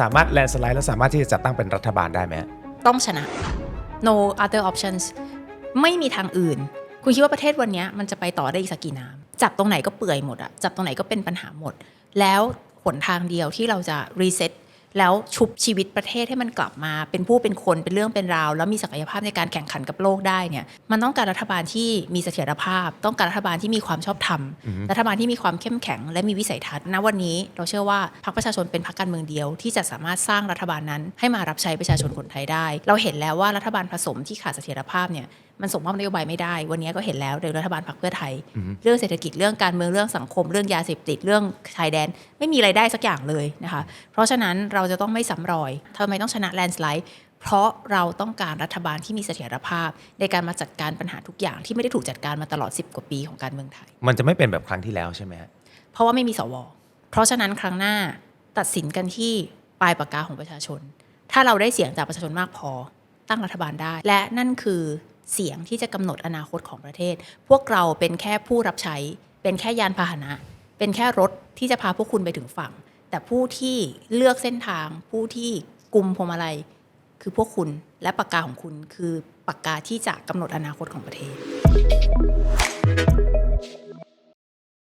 สามารถแลนสไลด์แล้วสามารถที่จะจัดตั้งเป็นรัฐบาลได้ไหมต้องชนะ no other options ไม่มีทางอื่น คุณคิดว่าประเทศวันนี้มันจะไปต่อได้อีกสักกี่น้ำจับตรงไหนก็เปื่อยหมดอะจับตรงไหนก็เป็นปัญหาหมด แล้วหนทางเดียวที่เราจะรีเซ็ต แล้วชุบชีวิตประเทศให้มันกลับมา เป็นผู้เป็นคนเป็นเรื่องเป็นราว แล้วมีศักยภาพในการแข่งขันกับโลกได้เนี่ยมันต้องการรัฐบาลที่มีเสถียรภาพ ต้องการรัฐบาลที่มีความชอบธรรมรัฐบาลที่มีความเข้มแข็ง และมีวิสัยทัศน์ณวันนี้เราเชื่อว่าพรรคประชาชนเป็นพรรคการเมืองเดียว ที่จะสามารถสร้างรัฐบาลนั้นให้มารับใช้ประชาชนคนไทยได้ เราเห็นแล้วว่ารัฐบาลผสมที่ขาดเสถียรภาพเนี่ยมันส่งมอบนโยบายไม่ได้ วันนี้ก็เห็นแล้วโดยรัฐบาลพรรคเพื่อไทย เรื่องเศรษฐกิจเรื่องการเมืองเรื่องสังคม เรื่องยาเสพติดเรื่องชายแดน ไม่มีอะไรได้สักอย่างเลยนะคะ เพราะฉะนั้นเราจะต้องไม่ซ้ำรอยทำไมต้องชนะแลนสไลด์เพราะเราต้องการรัฐบาลที่มีเสถียรภาพ ในการมาจัดการปัญหาทุกอย่างที่ไม่ได้ถูกจัดการมาตลอด 10 กว่าปีของการเมืองไทย มันจะไม่เป็นแบบครั้งที่แล้วใช่ไหมฮะเพราะว่าไม่มีสว เพราะฉะนั้นครั้งหน้าตัดสินกันที่ปลายปากกาของประชาชน ถ้าเราได้เสียงจากประชาชนมากพอ ตั้งรัฐบาลได้ และนั่นคือเสียงที่จะกำหนดอนาคตของประเทศ พวกเราเป็นแค่ผู้รับใช้ เป็นแค่ยานพาหนะ เป็นแค่รถที่จะพาพวกคุณไปถึงฝั่ง แต่ผู้ที่เลือกเส้นทาง ผู้ที่กลุ่มพวงมาลัยคือพวกคุณและปากกาของคุณคือปากกาที่จะกำหนดอนาคตของประเทศ